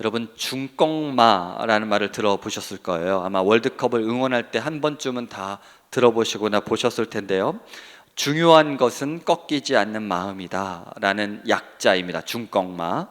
여러분 중꺾마라는 말을 들어보셨을 거예요. 아마 월드컵을 응원할 때 한 번쯤은 다 들어보시거나 보셨을 텐데요. 중요한 것은 꺾이지 않는 마음이다라는 약자입니다. 중꺾마.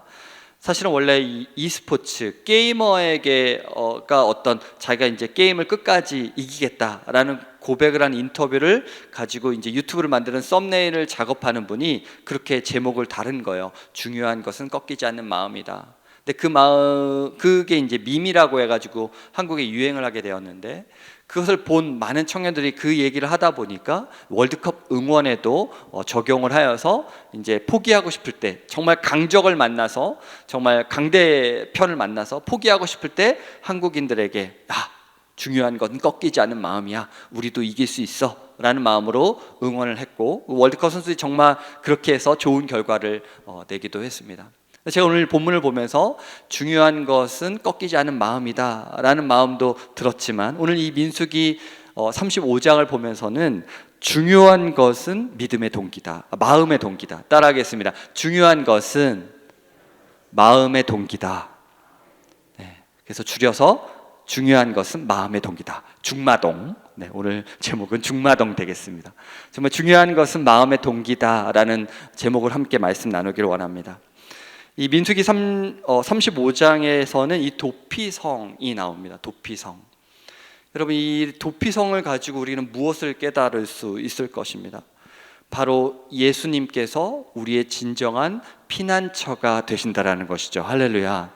사실은 원래 이 e스포츠 게이머에게가 어떤 자기가 이제 게임을 끝까지 이기겠다라는 고백을 한 인터뷰를 가지고 이제 유튜브를 만드는 썸네일을 작업하는 분이 그렇게 제목을 다른 거예요. 중요한 것은 꺾이지 않는 마음이다. 근데 그 마음 그게 이제 밈이라고 해가지고 한국에 유행을 하게 되었는데 그것을 본 많은 청년들이 그 얘기를 하다 보니까 월드컵 응원에도 어, 적용을 하여서 이제 포기하고 싶을 때 정말 강적을 만나서 정말 강대편을 만나서 포기하고 싶을 때 한국인들에게 야 중요한 건 꺾이지 않는 마음이야 우리도 이길 수 있어 라는 마음으로 응원을 했고 월드컵 선수들이 정말 그렇게 해서 좋은 결과를 어, 내기도 했습니다. 제가 오늘 본문을 보면서 중요한 것은 꺾이지 않은 마음이다 라는 마음도 들었지만 오늘 이 민수기 35장을 보면서는 중요한 것은 믿음의 동기다. 아, 마음의 동기다. 따라하겠습니다. 중요한 것은 마음의 동기다. 네, 그래서 줄여서 중요한 것은 마음의 동기다. 중마동. 네, 오늘 제목은 중마동 되겠습니다. 정말 중요한 것은 마음의 동기다라는 제목을 함께 말씀 나누기를 원합니다. 이 민수기 3, 어, 35장에서는 이 도피성이 나옵니다. 도피성. 여러분 이 도피성을 가지고 우리는 무엇을 깨달을 수 있을 것입니다. 바로 예수님께서 우리의 진정한 피난처가 되신다라는 것이죠. 할렐루야.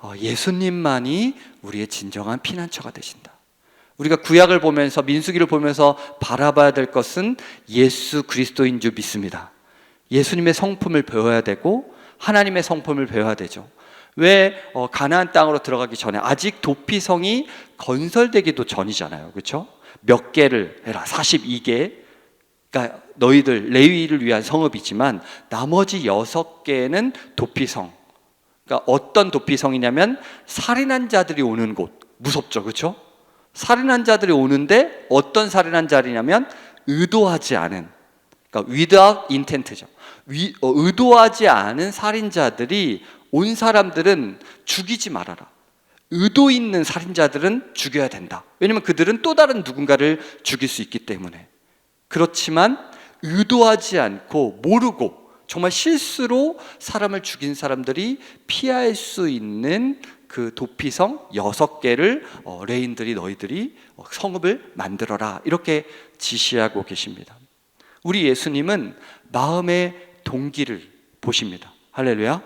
어, 예수님만이 우리의 진정한 피난처가 되신다. 우리가 구약을 보면서 민수기를 보면서 바라봐야 될 것은 예수 그리스도인 줄 믿습니다. 예수님의 성품을 배워야 되고 하나님의 성품을 배워야 되죠. 왜 어, 가나안 땅으로 들어가기 전에 아직 도피성이 건설되기도 전이잖아요. 그렇죠? 몇 개를 해라. 42개. 그러니까 너희들 레위를 위한 성읍이지만 나머지 6개는 도피성. 그러니까 어떤 도피성이냐면 살인한 자들이 오는 곳. 무섭죠. 그렇죠? 살인한 자들이 오는데 어떤 살인한 자리냐면 의도하지 않은 그러니까 without intent죠. 위, 어, 의도하지 않은 살인자들이 온 사람들은 죽이지 말아라. 의도 있는 살인자들은 죽여야 된다. 왜냐하면 그들은 또 다른 누군가를 죽일 수 있기 때문에. 그렇지만 의도하지 않고 모르고 정말 실수로 사람을 죽인 사람들이 피할 수 있는 그 도피성 여섯 개를 어, 레인들이 너희들이 어, 성읍을 만들어라 이렇게 지시하고 계십니다. 우리 예수님은 마음의 동기를 보십니다. 할렐루야.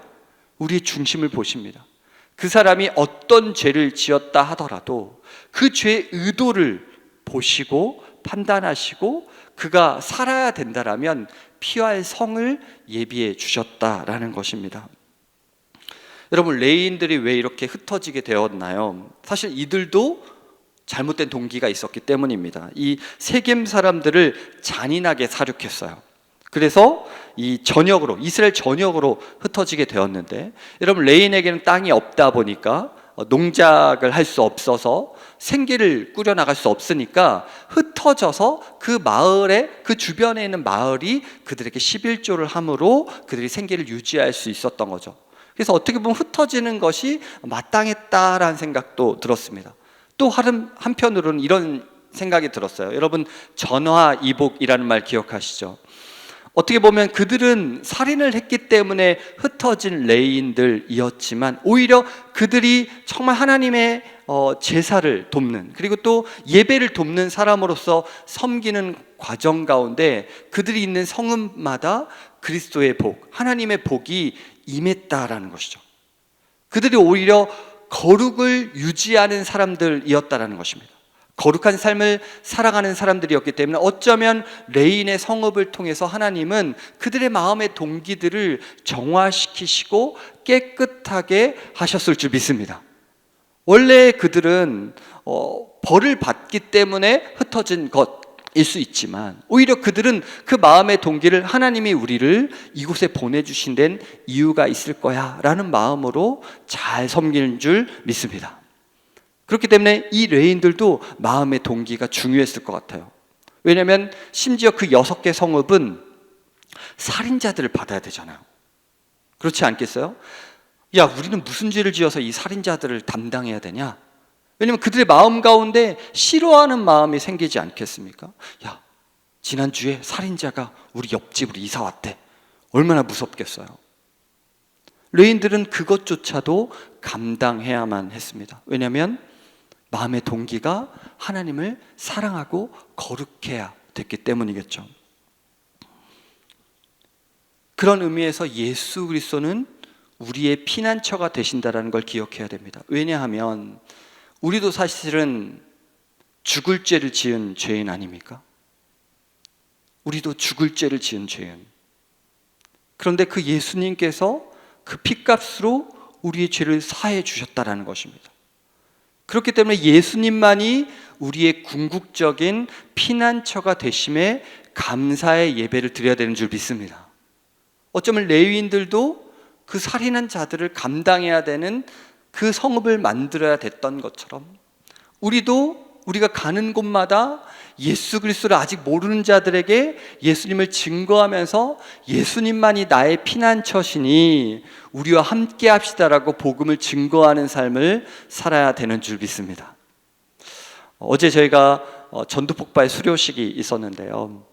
우리의 중심을 보십니다. 그 사람이 어떤 죄를 지었다 하더라도 그 죄의 의도를 보시고 판단하시고 그가 살아야 된다라면 피할 성을 예비해 주셨다라는 것입니다. 여러분 레인들이 왜 이렇게 흩어지게 되었나요? 사실 이들도 잘못된 동기가 있었기 때문입니다. 이 세겜 사람들을 잔인하게 사륙했어요. 그래서 이 전역으로 이스라엘 전역으로 흩어지게 되었는데 여러분 레인에게는 땅이 없다 보니까 어, 농작을 할 수 없어서 생계를 꾸려 나갈 수 없으니까 흩어져서 그 마을에 그 주변에 있는 마을이 그들에게 11조를 함으로 그들이 생계를 유지할 수 있었던 거죠. 그래서 어떻게 보면 흩어지는 것이 마땅했다라는 생각도 들었습니다. 또 한편으로는 이런 생각이 들었어요. 여러분 전화 이복이라는 말 기억하시죠? 어떻게 보면 그들은 살인을 했기 때문에 흩어진 레인들이었지만 오히려 그들이 정말 하나님의 어, 제사를 돕는 그리고 또 예배를 돕는 사람으로서 섬기는 과정 가운데 그들이 있는 성읍마다 그리스도의 복, 하나님의 복이 임했다라는 것이죠. 그들이 오히려 거룩을 유지하는 사람들이었다라는 것입니다. 거룩한 삶을 살아가는 사람들이었기 때문에 어쩌면 레인의 성읍을 통해서 하나님은 그들의 마음의 동기들을 정화시키시고 깨끗하게 하셨을 줄 믿습니다. 원래 그들은 어, 벌을 받기 때문에 흩어진 것, 일 수 있지만 오히려 그들은 그 마음의 동기를 하나님이 우리를 이곳에 보내주신 데는 이유가 있을 거야 라는 마음으로 잘 섬기는 줄 믿습니다. 그렇기 때문에 이 레인들도 마음의 동기가 중요했을 것 같아요. 왜냐하면 심지어 그 여섯 개 성읍은 살인자들을 받아야 되잖아요. 그렇지 않겠어요? 야, 우리는 무슨 죄를 지어서 이 살인자들을 담당해야 되냐? 왜냐면 그들의 마음 가운데 싫어하는 마음이 생기지 않겠습니까? 야, 지난주에 살인자가 우리 옆집으로 이사 왔대. 얼마나 무섭겠어요. 레인들은 그것조차도 감당해야만 했습니다. 왜냐하면 마음의 동기가 하나님을 사랑하고 거룩해야 됐기 때문이겠죠. 그런 의미에서 예수 그리스도는 우리의 피난처가 되신다라는 걸 기억해야 됩니다. 왜냐하면 우리도 사실은 죽을 죄를 지은 죄인 아닙니까? 우리도 죽을 죄를 지은 죄인. 그런데 그 예수님께서 그 피값으로 우리의 죄를 사해 주셨다라는 것입니다. 그렇기 때문에 예수님만이 우리의 궁극적인 피난처가 되심에 감사의 예배를 드려야 되는 줄 믿습니다. 어쩌면 레위인들도 그 살인한 자들을 감당해야 되는 그 성읍을 만들어야 됐던 것처럼 우리도 우리가 가는 곳마다 예수 그리스도를 아직 모르는 자들에게 예수님을 증거하면서 예수님만이 나의 피난처시니 우리와 함께 합시다라고 복음을 증거하는 삶을 살아야 되는 줄 믿습니다. 어제 저희가 어, 전도 폭발 수료식이 있었는데요.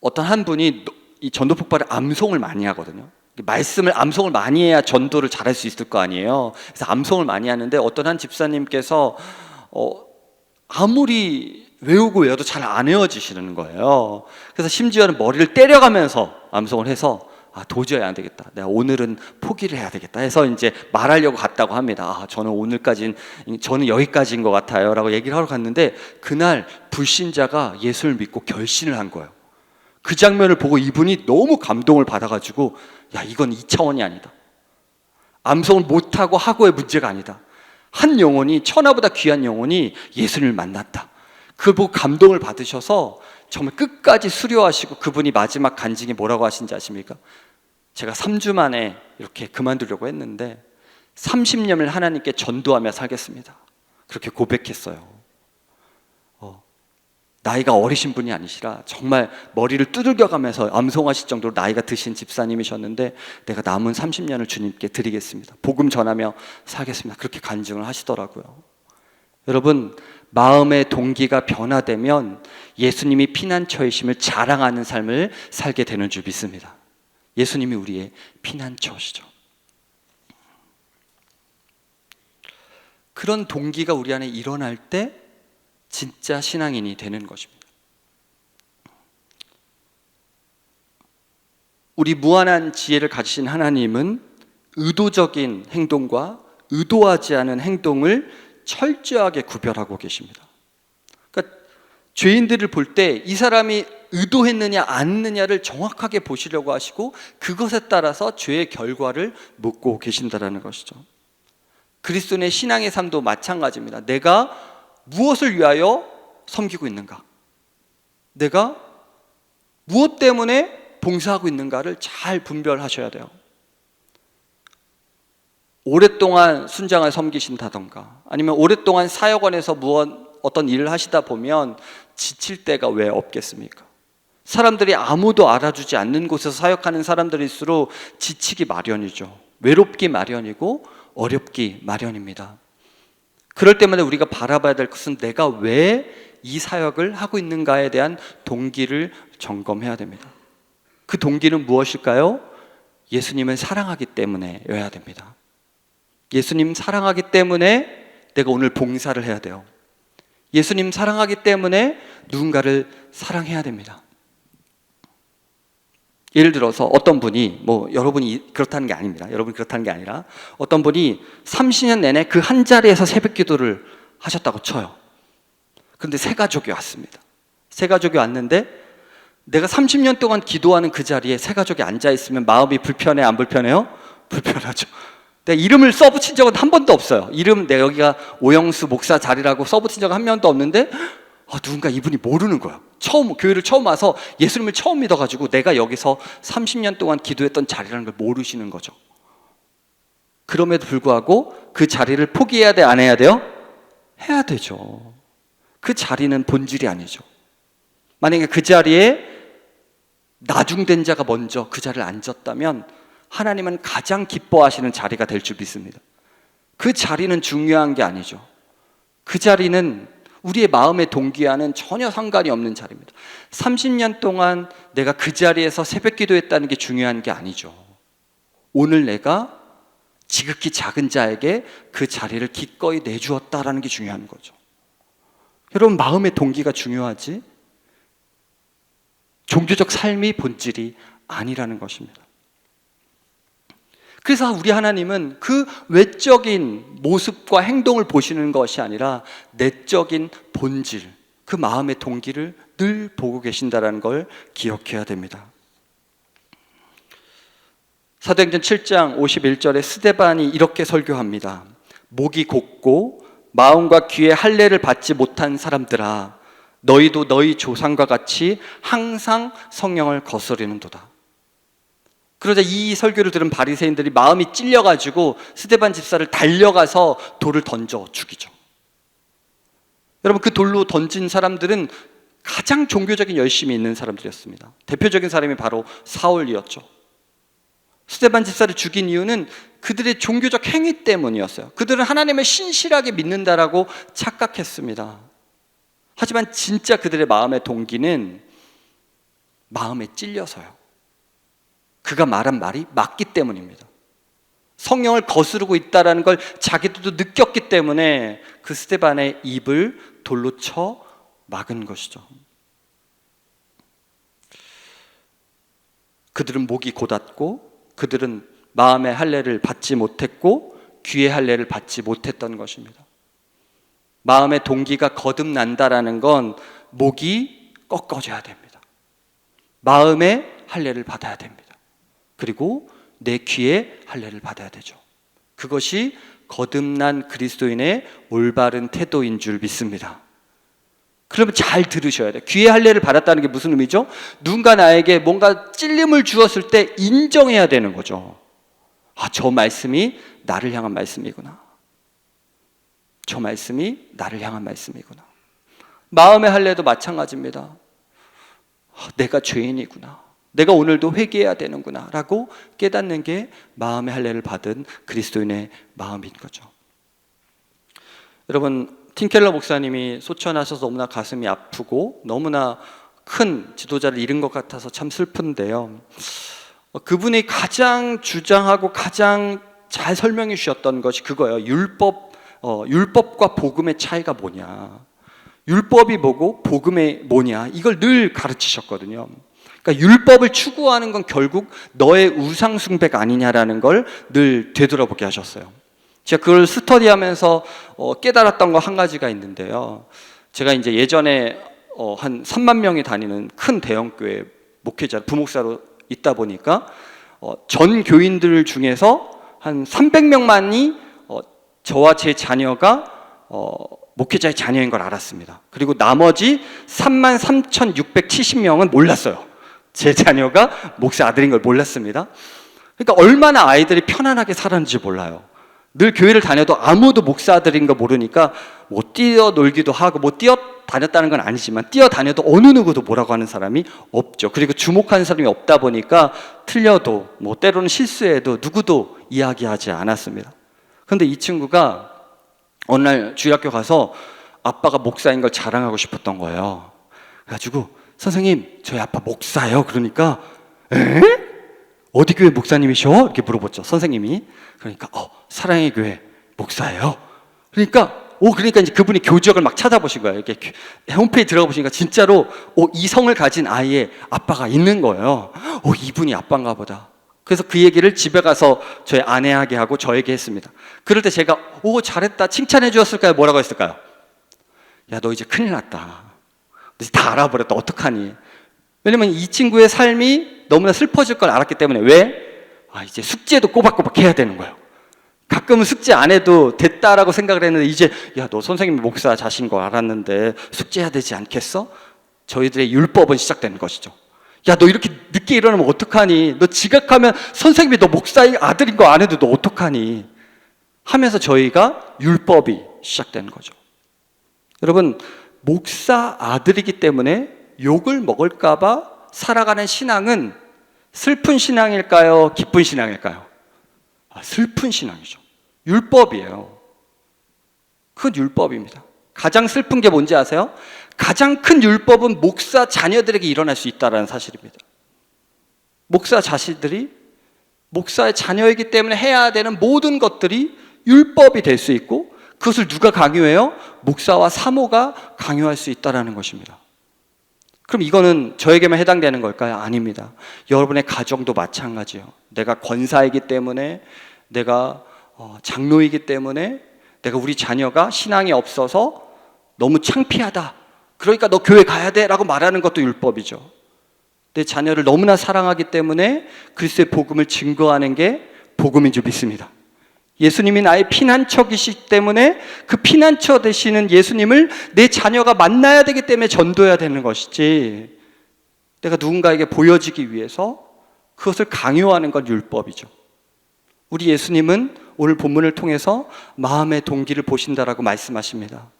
어떤 한 분이 이 전도 폭발을 암송을 많이 하거든요. 말씀을 암송을 많이 해야 전도를 잘할 수 있을 거 아니에요. 그래서 암송을 많이 하는데 어떤 한 집사님께서 어, 아무리 외우고 외워도 잘 안 외워지시는 거예요. 그래서 심지어는 머리를 때려가면서 암송을 해서 아, 도저히 안 되겠다. 내가 오늘은 포기를 해야 되겠다 해서 이제 말하려고 갔다고 합니다. 아, 저는 오늘까지는, 저는 여기까지인 것 같아요. 라고 얘기를 하러 갔는데 그날 불신자가 예수를 믿고 결신을 한 거예요. 그 장면을 보고 이분이 너무 감동을 받아가지고 야, 이건 2차원이 아니다. 암송을 못하고 하고의 문제가 아니다. 한 영혼이 천하보다 귀한 영혼이 예수님을 만났다. 그걸 보고 감동을 받으셔서 정말 끝까지 수료하시고 그분이 마지막 간증이 뭐라고 하신지 아십니까? 제가 3주 만에 이렇게 그만두려고 했는데 30년을 하나님께 전도하며 살겠습니다. 그렇게 고백했어요. 어, 나이가 어리신 분이 아니시라 정말 머리를 두들겨가면서 암송하실 정도로 나이가 드신 집사님이셨는데 내가 남은 30년을 주님께 드리겠습니다. 복음 전하며 살겠습니다. 그렇게 간증을 하시더라고요. 여러분 마음의 동기가 변화되면 예수님이 피난처이심을 자랑하는 삶을 살게 되는 줄 믿습니다. 예수님이 우리의 피난처시죠. 그런 동기가 우리 안에 일어날 때 진짜 신앙인이 되는 것입니다. 우리 무한한 지혜를 가지신 하나님은 의도적인 행동과 의도하지 않은 행동을 철저하게 구별하고 계십니다. 그러니까 죄인들을 볼 때 이 사람이 의도했느냐 안 했느냐를 정확하게 보시려고 하시고 그것에 따라서 죄의 결과를 묻고 계신다라는 것이죠. 그리스도의 신앙의 삶도 마찬가지입니다. 내가 무엇을 위하여 섬기고 있는가? 내가 무엇 때문에 봉사하고 있는가를 잘 분별하셔야 돼요. 오랫동안 순장을 섬기신다던가 아니면 오랫동안 사역원에서 무언 어떤 일을 하시다 보면 지칠 때가 왜 없겠습니까? 사람들이 아무도 알아주지 않는 곳에서 사역하는 사람들일수록 지치기 마련이죠. 외롭기 마련이고 어렵기 마련입니다. 그럴 때마다 우리가 바라봐야 될 것은 내가 왜 이 사역을 하고 있는가에 대한 동기를 점검해야 됩니다. 그 동기는 무엇일까요? 예수님을 사랑하기 때문에여야 됩니다. 예수님 사랑하기 때문에 내가 오늘 봉사를 해야 돼요. 예수님 사랑하기 때문에 누군가를 사랑해야 됩니다. 예를 들어서 어떤 분이 뭐 여러분이 그렇다는 게 아닙니다. 여러분 그렇다는 게 아니라 어떤 분이 30년 내내 그 한 자리에서 새벽 기도를 하셨다고 쳐요. 그런데 세 가족이 왔습니다. 세 가족이 왔는데 내가 30년 동안 기도하는 그 자리에 세 가족이 앉아 있으면 마음이 불편해 안 불편해요? 불편하죠. 내가 이름을 써붙인 적은 한 번도 없어요. 이름 내가 여기가 오영수 목사 자리라고 써붙인 적은 한 명도 없는데 아, 누군가 이분이 모르는 거예요. 처음 교회를 처음 와서 예수님을 처음 믿어가지고 내가 여기서 30년 동안 기도했던 자리라는 걸 모르시는 거죠. 그럼에도 불구하고 그 자리를 포기해야 돼, 안 해야 돼요? 해야 되죠. 그 자리는 본질이 아니죠. 만약에 그 자리에 나중된 자가 먼저 그 자리를 앉았다면 하나님은 가장 기뻐하시는 자리가 될 줄 믿습니다. 그 자리는 중요한 게 아니죠. 그 자리는 우리의 마음의 동기와는 전혀 상관이 없는 자리입니다. 30년 동안 내가 그 자리에서 새벽 기도했다는 게 중요한 게 아니죠. 오늘 내가 지극히 작은 자에게 그 자리를 기꺼이 내주었다라는 게 중요한 거죠. 여러분 마음의 동기가 중요하지 종교적 삶이 본질이 아니라는 것입니다. 그래서 우리 하나님은 그 외적인 모습과 행동을 보시는 것이 아니라 내적인 본질, 그 마음의 동기를 늘 보고 계신다는 걸 기억해야 됩니다. 사도행전 7장 51절에 스데반이 이렇게 설교합니다. 목이 곧고 마음과 귀에 할례를 받지 못한 사람들아 너희도 너희 조상과 같이 항상 성령을 거스르는도다. 그러자 이 설교를 들은 바리새인들이 마음이 찔려 가지고 스데반 집사를 달려가서 돌을 던져 죽이죠. 여러분 그 돌로 던진 사람들은 가장 종교적인 열심이 있는 사람들이었습니다. 대표적인 사람이 바로 사울이었죠. 스테반 집사를 죽인 이유는 그들의 종교적 행위 때문이었어요. 그들은 하나님을 신실하게 믿는다라고 착각했습니다. 하지만 진짜 그들의 마음의 동기는 마음에 찔려서요. 그가 말한 말이 맞기 때문입니다. 성령을 거스르고 있다라는 걸 자기들도 느꼈기 때문에 그 스테반의 입을 돌로 쳐 막은 것이죠. 그들은 목이 곧았고 그들은 마음의 할례를 받지 못했고 귀의 할례를 받지 못했던 것입니다. 마음의 동기가 거듭난다라는 건 목이 꺾어져야 됩니다. 마음의 할례를 받아야 됩니다. 그리고 내 귀에 할례를 받아야 되죠. 그것이 거듭난 그리스도인의 올바른 태도인 줄 믿습니다. 그러면 잘 들으셔야 돼요. 귀의 할례를 받았다는 게 무슨 의미죠? 누군가 나에게 뭔가 찔림을 주었을 때 인정해야 되는 거죠. 아, 저 말씀이 나를 향한 말씀이구나. 저 말씀이 나를 향한 말씀이구나. 마음의 할례도 마찬가지입니다. 아, 내가 죄인이구나. 내가 오늘도 회개해야 되는구나. 라고 깨닫는 게 마음의 할례를 받은 그리스도인의 마음인 거죠. 여러분, 팀켈러 목사님이 소천하셔서 너무나 가슴이 아프고 너무나 큰 지도자를 잃은 것 같아서 참 슬픈데요. 어, 그분이 가장 주장하고 가장 잘 설명해 주셨던 것이 그거예요. 율법, 어, 율법과 복음의 차이가 뭐냐. 율법이 뭐고 복음이 뭐냐. 이걸 늘 가르치셨거든요. 그러니까 율법을 추구하는 건 결국 너의 우상숭배가 아니냐라는 걸 늘 되돌아보게 하셨어요. 제가 그걸 스터디하면서 어, 깨달았던 거 한 가지가 있는데요. 제가 이제 예전에 어, 한 3만 명이 다니는 큰 대형 교회 목회자 부목사로 있다 보니까 어, 전 교인들 중에서 한 300명만이 어, 저와 제 자녀가 어, 목회자의 자녀인 걸 알았습니다. 그리고 나머지 3만 3,670명은 몰랐어요. 제 자녀가 목사 아들인 걸 몰랐습니다. 그러니까 얼마나 아이들이 편안하게 살았는지 몰라요. 늘 교회를 다녀도 아무도 목사들인 거 모르니까 뭐 뛰어 놀기도 하고 뭐 뛰어 다녔다는 건 아니지만 뛰어 다녀도 어느 누구도 뭐라고 하는 사람이 없죠. 그리고 주목하는 사람이 없다 보니까 틀려도 뭐 때로는 실수해도 누구도 이야기하지 않았습니다. 그런데 이 친구가 어느 날 주일학교 가서 아빠가 목사인 걸 자랑하고 싶었던 거예요. 그래가지고 선생님 저희 아빠 목사예요. 그러니까 에? 어디 교회 목사님이셔? 이렇게 물어봤죠. 선생님이. 그러니까 어, 사랑의 교회 목사예요. 그러니까 오 그러니까 이제 그분이 교적을 막 찾아보신 거예요. 이렇게 홈페이지 들어가 보시니까 진짜로 오 이성을 가진 아이의 아빠가 있는 거예요. 오 이분이 아빠인가 보다. 그래서 그 얘기를 집에 가서 저희 아내에게 하고 저에게 했습니다. 그럴 때 제가 오 잘했다 칭찬해 주었을까요? 뭐라고 했을까요? 야 너 이제 큰일 났다. 다 알아버렸다. 어떡하니? 왜냐면 이 친구의 삶이 너무나 슬퍼질 걸 알았기 때문에 왜? 아, 이제 숙제도 꼬박꼬박 해야 되는 거예요. 가끔은 숙제 안 해도 됐다라고 생각을 했는데 이제 야, 너 선생님 목사 자신 거 알았는데 숙제해야 되지 않겠어? 저희들의 율법은 시작되는 것이죠. 야, 너 이렇게 늦게 일어나면 어떡하니? 너 지각하면 선생님이 너 목사의 아들인 거안 해도 너 어떡하니? 하면서 저희가 율법이 시작되는 거죠. 여러분, 목사 아들이기 때문에 욕을 먹을까봐 살아가는 신앙은 슬픈 신앙일까요? 기쁜 신앙일까요? 아, 슬픈 신앙이죠. 율법이에요. 그건 율법입니다. 가장 슬픈 게 뭔지 아세요? 가장 큰 율법은 목사 자녀들에게 일어날 수 있다는 사실입니다. 목사 자식들이 목사의 자녀이기 때문에 해야 되는 모든 것들이 율법이 될 수 있고 그것을 누가 강요해요? 목사와 사모가 강요할 수 있다라는 것입니다. 그럼 이거는 저에게만 해당되는 걸까요? 아닙니다. 여러분의 가정도 마찬가지요. 내가 권사이기 때문에 내가 어, 장로이기 때문에 내가 우리 자녀가 신앙이 없어서 너무 창피하다. 그러니까 너 교회 가야 돼 라고 말하는 것도 율법이죠. 내 자녀를 너무나 사랑하기 때문에 그리스도의 복음을 증거하는 게 복음인 줄 믿습니다. 예수님이 나의 피난처이시기 때문에 그 피난처 되시는 예수님을 내 자녀가 만나야 되기 때문에 전도해야 되는 것이지 내가 누군가에게 보여지기 위해서 그것을 강요하는 건 율법이죠. 우리 예수님은 오늘 본문을 통해서 마음의 동기를 보신다라고 말씀하십니다.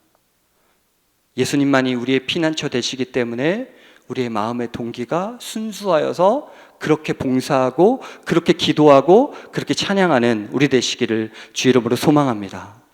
예수님만이 우리의 피난처 되시기 때문에 우리의 마음의 동기가 순수하여서 그렇게 봉사하고 그렇게 기도하고 그렇게 찬양하는 우리 되시기를 주 이름으로 소망합니다.